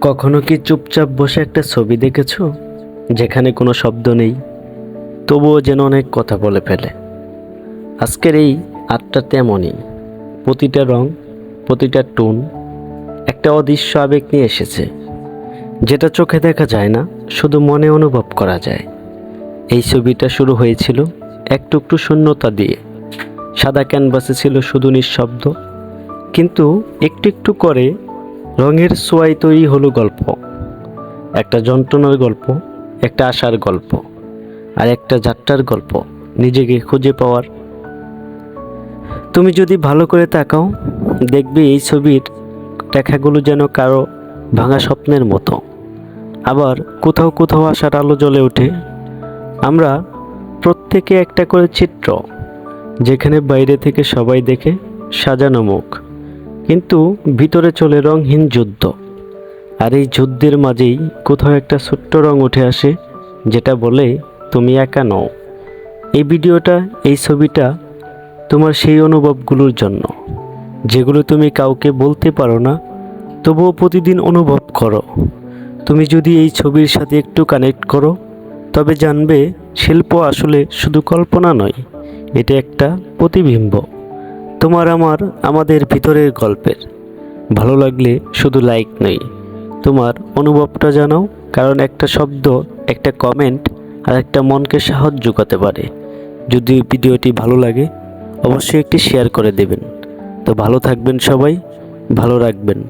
কখনো কি চুপচাপ বসে একটা ছবি দেখেছ? যেখানে কোনো শব্দ নেই, তবুও যেন অনেক কথা বলে ফেলে। আজকের এই আটটা তেমনই। প্রতিটা রং, প্রতিটা টোন, একটা অদৃশ্য আবেগ নিয়ে এসেছে। যেটা চোখে দেখা যায় না, শুধু মনে অনুভব করা যায়। এই ছবিটা শুরু হয়েছিল একটু একটু শূন্যতা দিয়ে। সাদা ক্যানভাসে ছিল শুধু নিঃশব্দ। কিন্তু একটু একটু করে রঙের সোয়াই তৈরি হলো গল্প। একটা যন্ত্রণার গল্প, একটা আশার গল্প, আর একটা যাত্রার গল্প নিজেকে খুঁজে পাওয়ার। তুমি যদি ভালো করে তাকাও, দেখবে এই ছবির রেখাগুলো যেন কারও ভাঙা স্বপ্নের মতো। আবার কোথাও কোথাও আশার আলো জ্বলে ওঠে। আমরা প্রত্যেকে একটা করে চিত্র, যেখানে বাইরে থেকে সবাই দেখে সাজানো মুখ। কিন্তু ভিতরে চলে রংহীন যুদ্ধ। আর এই যুদ্ধের মাঝেই কোথাও একটা ছোট্ট রং উঠে আসে, যেটা বলে তুমি একা নও। এই ভিডিওটা, এই ছবিটা তোমার সেই অনুভবগুলোর জন্য। যেগুলো তুমি কাউকে বলতে পারো না, তবুও প্রতিদিন অনুভব করো। তুমি যদি এই ছবির সাথে একটু কানেক্ট করো, তবে জানবে শিল্প আসলে শুধু কল্পনা নয়, এটা একটা প্রতিবিম্ব। তোমার আমার, আমাদের ভিতরের গল্পের। ভালো লাগলে শুধু লাইক নয় তোমার অনুভবটা জানাও, কারণ একটা শব্দ, একটা কমেন্ট আর একটা মনকে সাহায্য জোগাতে পারে। যদি ভিডিওটি ভালো লাগে, অবশ্যই একটি শেয়ার করে দেবেন। তো ভালো থাকবেন সবাই, ভালো রাখবেন।